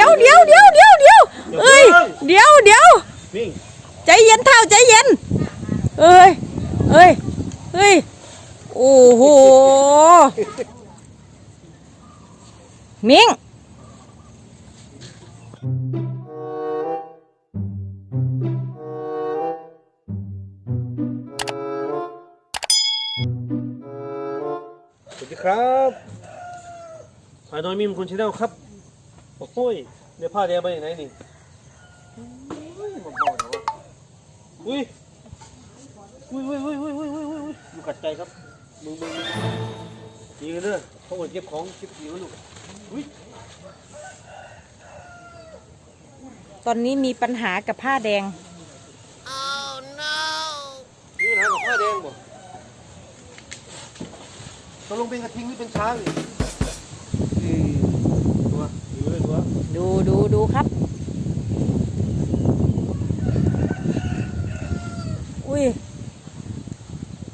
ดี๋ยวเดี๋ยวเดี๋ยวเดี๋ยวเดี๋ยวเอ้ยเดี๋ยวเดี๋ยววิ่งใจเย็นเท่าใจเย็นเอ้ยเอ้ยเฮ้ยโอ้โหมิงสวัสดีครับอาโดยมิมคุณชาแนลครับ โอ้ยเดี๋ยวผ้าเดียไปไหนนี่อุ้ยบอกบอกนะว่าอุ้ยอุ้ยอุ้ยอุ้ยอุ้ยอุ้ยอุ้ยอุ้ยอุ้ยอยู่กัดใจครับมึงมึงมึงยิงกันเด้อเขาอดเก็บของเก็บผิวลูกอุ้ยตอนนี้มีปัญหากับผ้าแดง นี่ปัญหากับผ้าแดงบ่ตกลงเป็นกระทิงหรือเป็นช้างนี่ตัวอยู่เลยตัว ดูดูดูครับ อุ้ย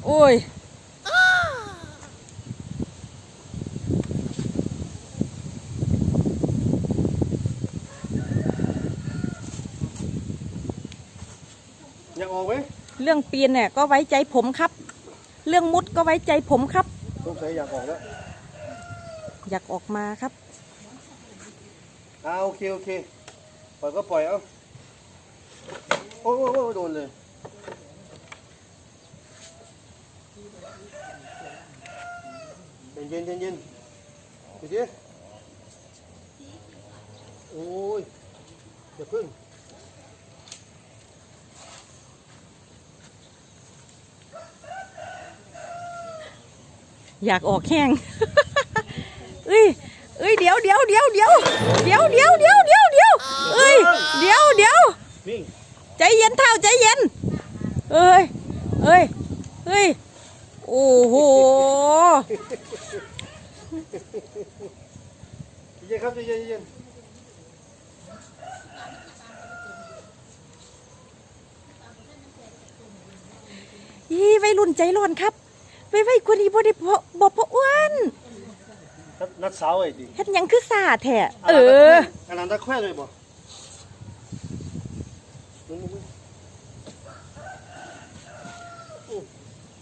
อุ้ยอยากออกไหมเรื่องปีนเนี่ยก็ไว้ใจผมครับ เรื่องมุดก็ไว้ใจผมครับสงสัยอยากออกแล้ว อยากออกมาครับ อ่าโอเคโอเคปล่อยก็ปล่อยเอาโอ้โอ้ยโดนเลยเย็นเย็นเย็นเดี๋ยวดิโอ้ยอย่าพึ่งอยากออกแห้งเอ้ย เอ้ยเดี๋ยวเดี๋ยวเดี๋ยวเดี๋ยวเดี๋ยวเดี๋ยวเดี๋ยวเดี๋ยวเดี๋ยวเอ้ยเดี๋ยวเดี๋ยววิ่งใจเย็นเท่าใจเย็นเอ้ยเอ้ยเอ้ยโอ้โหเย็นครับเย็นเย็นอีวัยรุ่นใจร้อนครับไว้ไว้กว่านี้บ่ได้พอบ่พออ้วน นัดนัดสาวไอ้ดิเฮ็ดหยังคือซาแท้เอออันนั้นตะแคว้เลยบ่มึงมึงมึง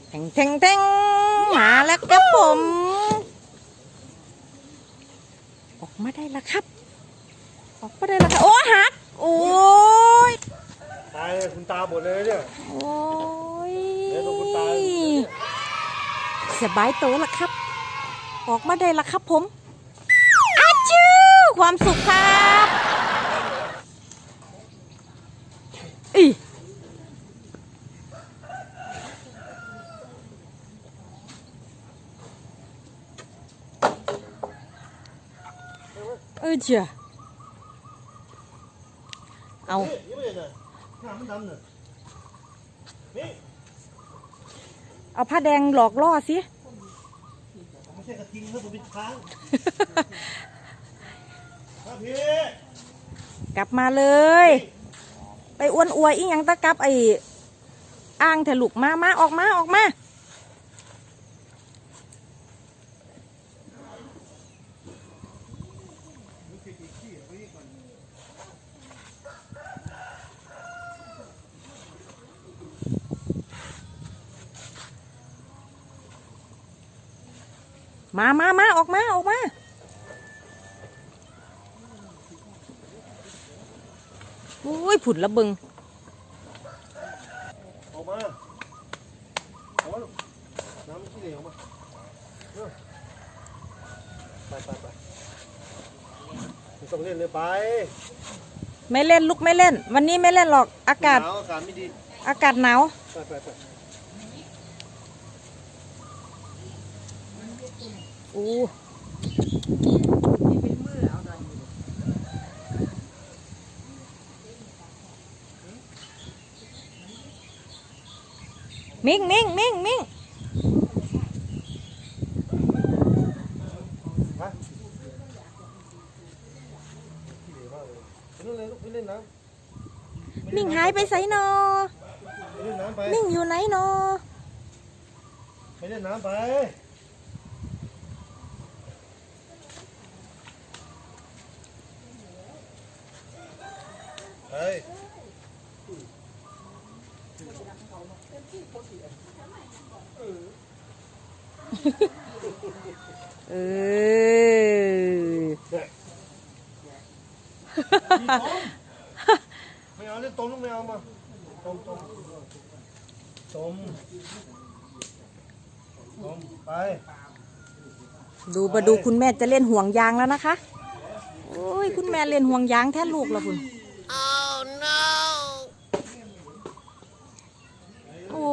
แทงแทงแทงมาแล้วครับผม ออกมาได้แล้วครับ ออกมาได้แล้วครับโอ้หักโอ้ยตายเลยคุณตาบดเลยเนี่ยโอ้ยเดี๋ยวลงบนตาสบายโตวแล้วครับ ออกมาได้แล้วครับผมอาจื้อความสุขครับอีเออเจ้าเอานี่ไม่เห็นเลยหน้ามันดำเนี่ยนี่เอาผ้าแดงหลอกล่อสิไม่ ใช่กระทิงนะผมเป็นช้างครับพี่กลับมาเลย ไปอ้วนอวยอีหยังตะกับไอ้อ่างเถลุกมามาออกมาออกมา มามามาออกมา ออกมา โอ้ยผุดละเบิงออกมาเอามาลูกน้ำมันขี้เหลวมาเร็วไปไปไปไม่ต้องเล่นเลยไป ไม่เล่นลูกไม่เล่น วันนี้ไม่เล่นหรอก อากาศ หนวอากาศไม่ดี อากาศหนาว ไปไปไป อ้มิงมิงมิงมิงมิงหายไปไสนอมิงอยู่ไหนนอไปเล่นน้ำไป เฮ้ยเออไม่เอาเนี่ยต้มลูกไม่เอามาต้มต้มต้มต้มไปดูมาดูคุณแม่จะเล่นห่วงยางแล้วนะคะ โอ้ย คุณแม่เล่นห่วงยางแทนลูกแล้วคุณโอ้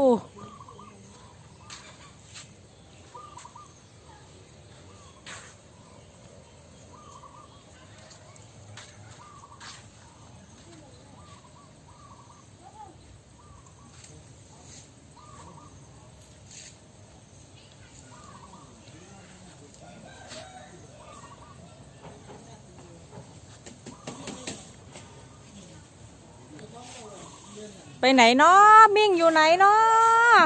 ไปไหนเนาะมิ่งอยู่ไหนเนาะ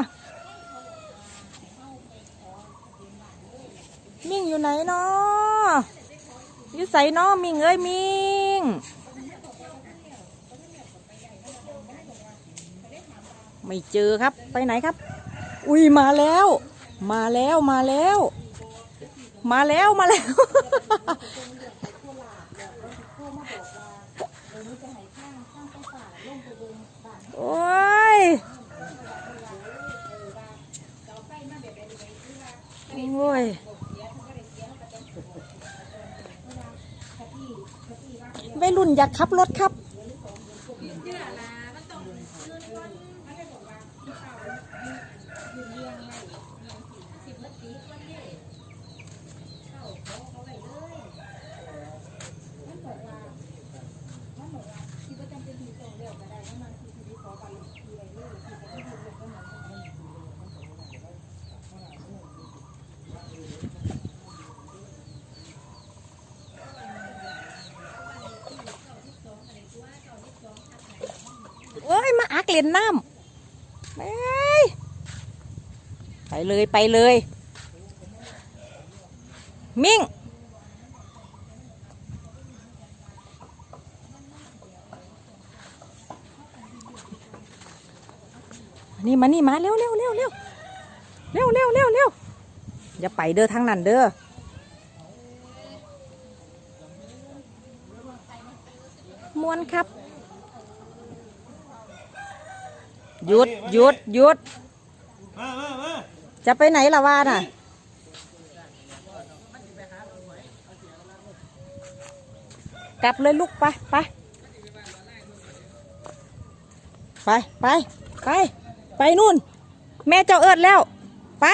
มิ่งอยู่ไหนเนาะอยู่ใส่เนาะมิ่งเอ้ยมิ่งไม่เจอครับไปไหนครับ อุ้ยมาแล้ว มาแล้วมาแล้ว มาแล้วมาแล้ว โอ้ย โอ้ย วัยรุ่น อยากขับรถครับ เล่นน้ำไปไปเลยไปเลย มิ่ง นี่มานี่มาเร็วเร็วเร็วเร็วเร็วเร็วเร็วเร็วอย่าไปเด้อทางนั้นเด้อมวนครับ หยุดหยุดหยุด มามามาจะไปไหนละว่าน่ะ กลับเลยลูกไปไปไปไปไป ไปนู่น แม่เจ้าเอิดแล้ว ไป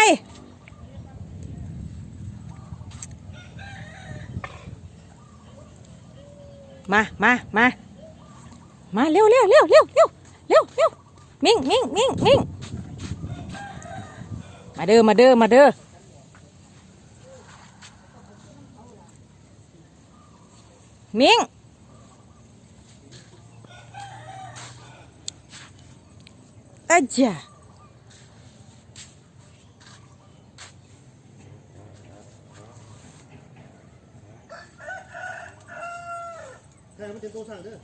มามามามาเร็วเร็วเร็วเร็วเร็วเร็วเร็ว มิงมิงมิงมิงมาเด้อมาเด้อมาเด้อมิงอาจ้ะใช่มันเต็มโต๊ะสั่งเด้อ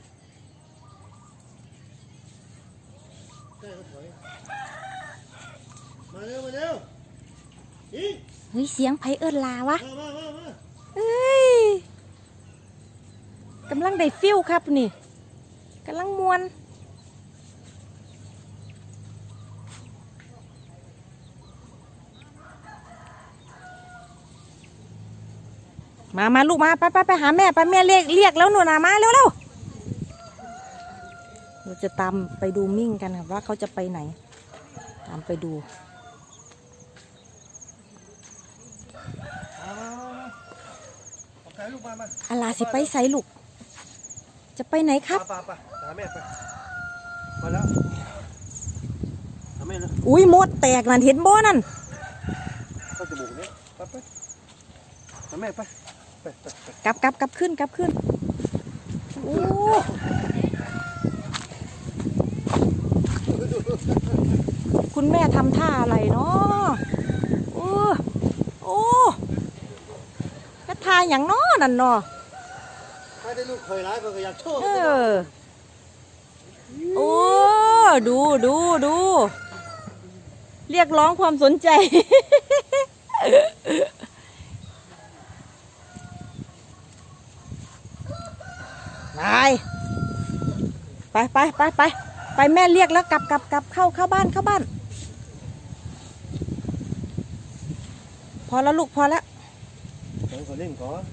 ใช่มันถอย มาเร็ว มาเร็วอีกเฮ้ยเสียงไผเอิ้นลาวะมามามามาเอ้ยกำลังได้ฟิลครับนี่กำลังมวนมามาลูกมาไปไปไปหาแม่ไปแม่เรียกเรียกแล้วหนูนะมาเร็วเร็ว เราจะตามไปดูมิ่งกันครับว่าเขาจะไปไหน ตามไปดูมามามาเอาใครลูกมามาอาลาสิไปใส่ลูก จะไปไหนครับป่าป่าหาแม่ไปมาแล้วหาแม่เลยอุ้ยมดแตกนั่นเห็นบ่นั่นเข้าจมูกเนี่ยไปไปหาแม่ไปไป ไปไปกลับกลับกลับขึ้นกลับขึ้นโอ้ คุณแม่ทำท่าอะไรเนาะโอ้โอ้กระทาอย่างน้อนั่นเนาะถ้าได้ลูกเคยร้ายก็อยากโชว์เออโอ้ดูดูดูเรียกร้องความสนใจไปไปไปไปไป ไปแม่เรียกแล้วกลับกลับกลับเข้าเข้าบ้านเข้าบ้าน พอแล้วลูกพอแล้วเดี๋ยวขอเล่นก่อน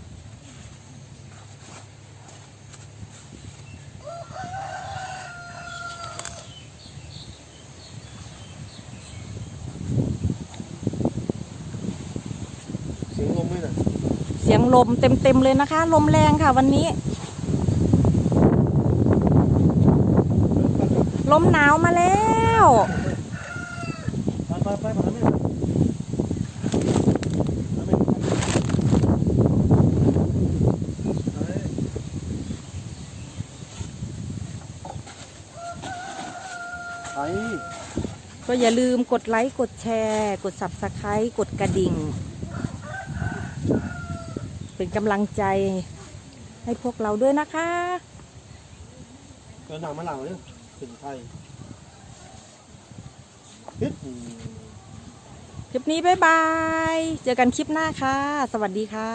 เสียงลมไหมน่ะเสียงลมเต็มเต็มๆเลยนะคะ ลมแรงค่ะวันนี้ ลมหนาวมาแล้วไปไปไปมาแล้วก็อย่าลืมกดไลค์ กดแชร์ กด subscribe กดกระดิ่ง เป็นกำลังใจให้พวกเราด้วยนะคะเดินหนังมาหลังเลย ถึงไทยฮึดคลิปนี้บ๊ายบาย เจอกันคลิปหน้าค่ะ สวัสดีค่ะ